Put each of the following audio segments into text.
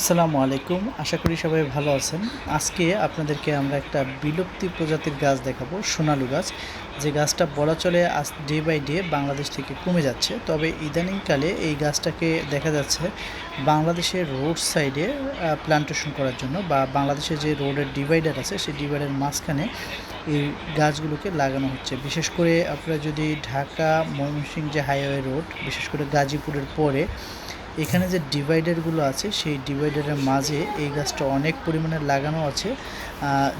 আসসালামু আলাইকুম। আশা করি সবাই ভালো আছেন। আজকে আপনাদেরকে আমরা একটা বিলুপ্তি প্রজাতির গাছ দেখাবো, সোনালু গাছ। যে গাছটা বলা চলে আজ ডে বাই ডে বাংলাদেশ থেকে কমে যাচ্ছে। তবে ইদানিংকালে এই গাছটাকে দেখা যাচ্ছে বাংলাদেশের রোড সাইডে প্লান্টেশন করার জন্য বা বাংলাদেশে যে রোডের ডিভাইডার আছে, সেই ডিভাইডারের মাঝখানে এই গাছগুলোকে লাগানো হচ্ছে। বিশেষ করে আপনারা যদি ঢাকা, ময়মনসিংহ যে হাইওয়ে রোড বিশেষ করে গাজীপুরের পরে এখানে যে ডিভাইডারগুলো আছে, সেই ডিভাইডারের মাঝে এই গাছটা অনেক পরিমাণে লাগানো আছে।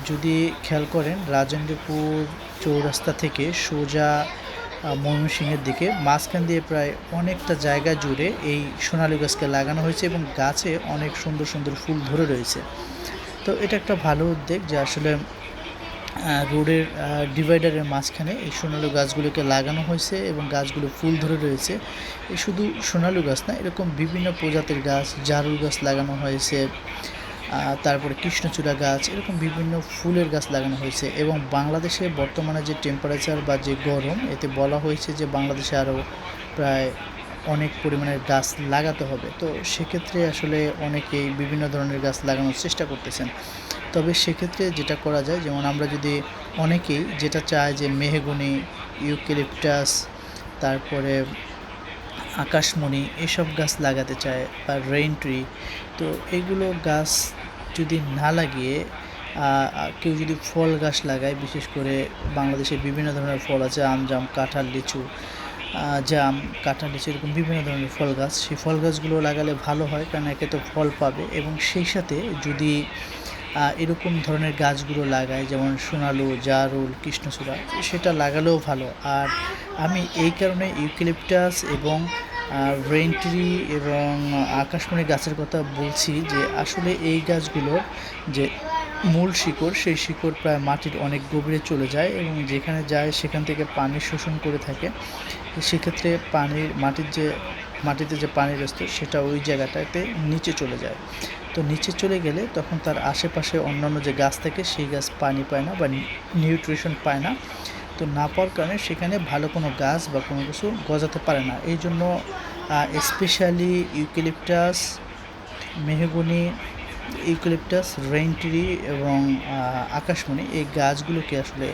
যদি খেয়াল করেন, রাজেন্দ্রপুর চৌরাস্তা থেকে সোজা ময়মনসিংহের দিকে, মাঝখান দিয়ে প্রায় অনেকটা জায়গা জুড়ে এই সোনালী গাছকে লাগানো হয়েছে এবং গাছে অনেক সুন্দর সুন্দর ফুল ধরে রয়েছে। তো এটা একটা ভালো উদ্যোগ যে আসলে রোডের ডিভাইডারের মাঝখানে এই সোনালু গাছগুলোকে লাগানো হয়েছে এবং গাছগুলো ফুল ধরে রয়েছে। এই শুধু সোনালু গাছ না, এরকম বিভিন্ন প্রজাতির গাছ, জারুল গাছ লাগানো হয়েছে তারপরে কৃষ্ণচূড়া গাছ, এরকম বিভিন্ন ফুলের গাছ লাগানো হয়েছে এবং বাংলাদেশে বর্তমানে যে টেম্পারেচার বা যে গরম, এতে বলা হয়েছে যে বাংলাদেশে আরও প্রায় অনেক পরিমাণের গাছ লাগাতে হবে। তো সেক্ষেত্রে আসলে অনেকেই বিভিন্ন ধরনের গাছ লাগানোর চেষ্টা করতেছেন। তবে সেক্ষেত্রে যেটা করা যায়, যেমন আমরা যদি অনেকেই যেটা চায় যে মেহগুনি, ইউক্যালিপটাস, তারপরে আকাশমণি এসব গাছ লাগাতে চায় বা রেইন ট্রি তো এগুলো গাছ যদি না লাগিয়ে কেউ যদি ফল গাছ লাগায়, বিশেষ করে বাংলাদেশে বিভিন্ন ধরনের ফল আছে, আম, জাম, কাঁঠাল, লিচু জাম, কাঁঠাল লিচু এরকম বিভিন্ন ধরনের ফল গাছ। সেই ফল গাছগুলো লাগালে ভালো হয়, কারণ একে তো ফল পাবে। এবং সেই সাথে যদি এরকম ধরনের গাছগুলো লাগায়, যেমন সোনালু, জারুল, কৃষ্ণচূড়া, সেটা লাগালেও ভালো। আর আমি এই কারণে ইউক্যালিপটাস এবং ট্রি এবং আকাশমণি গাছের কথা বলছি যে আসলে এই গাছগুলোর যে মূল শিকড়, সেই শিকড় প্রায় মাটির অনেক গভীরে চলে যায় এবং যেখানে যায় সেখান থেকে পানি শোষণ করে থাকে। সেক্ষেত্রে পানির, মাটির যে, মাটিতে যে পানির স্তর সেটা ওই জায়গাটাতে নিচে চলে যায়। তো নিচে চলে গেলে তখন তার আশেপাশে অন্যান্য যে গাছ থাকে সেই গাছ পানি পায় না বা নিউট্রিশন পায় না। তো না পাওয়ার কারণে সেখানে ভালো কোনো গাছ বা কোনো কিছু গজাতে পারে না। এই জন্য স্পেশালি ইউক্যালিপটাস, মেহগুনি ইউক্যালিপটাস, রেইন ট্রি এবং আকাশমণি এই গাছগুলোকে আসলে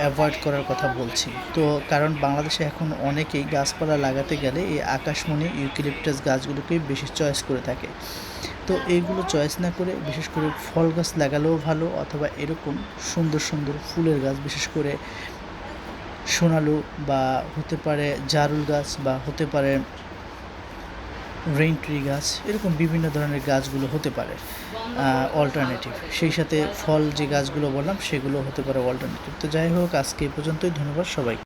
অ্যাভয়েড করার কথা বলছি। তো কারণ বাংলাদেশে এখন অনেকেই গাছপালা লাগাতে গেলে এই আকাশমণি ইউক্যালিপটাস গাছগুলোকেই বেশি চয়েস করে থাকে। তো এইগুলো চয়েস না করে বিশেষ করে ফল গাছ লাগালেও ভালো অথবা এরকম সুন্দর সুন্দর ফুলের গাছ, বিশেষ করে সোনালু বা হতে পারে জারুল গাছ বা হতে পারে রেইন ট্রি গাছ, এরকম বিভিন্ন ধরনের গাছগুলো হতে পারে অল্টারনেটিভ সেই সাথে ফল যে গাছগুলো বললাম, সেগুলো হতে পারে অল্টারনেটিভ তো যাই হোক, আজকে এই পর্যন্তই। ধন্যবাদ সবাইকে।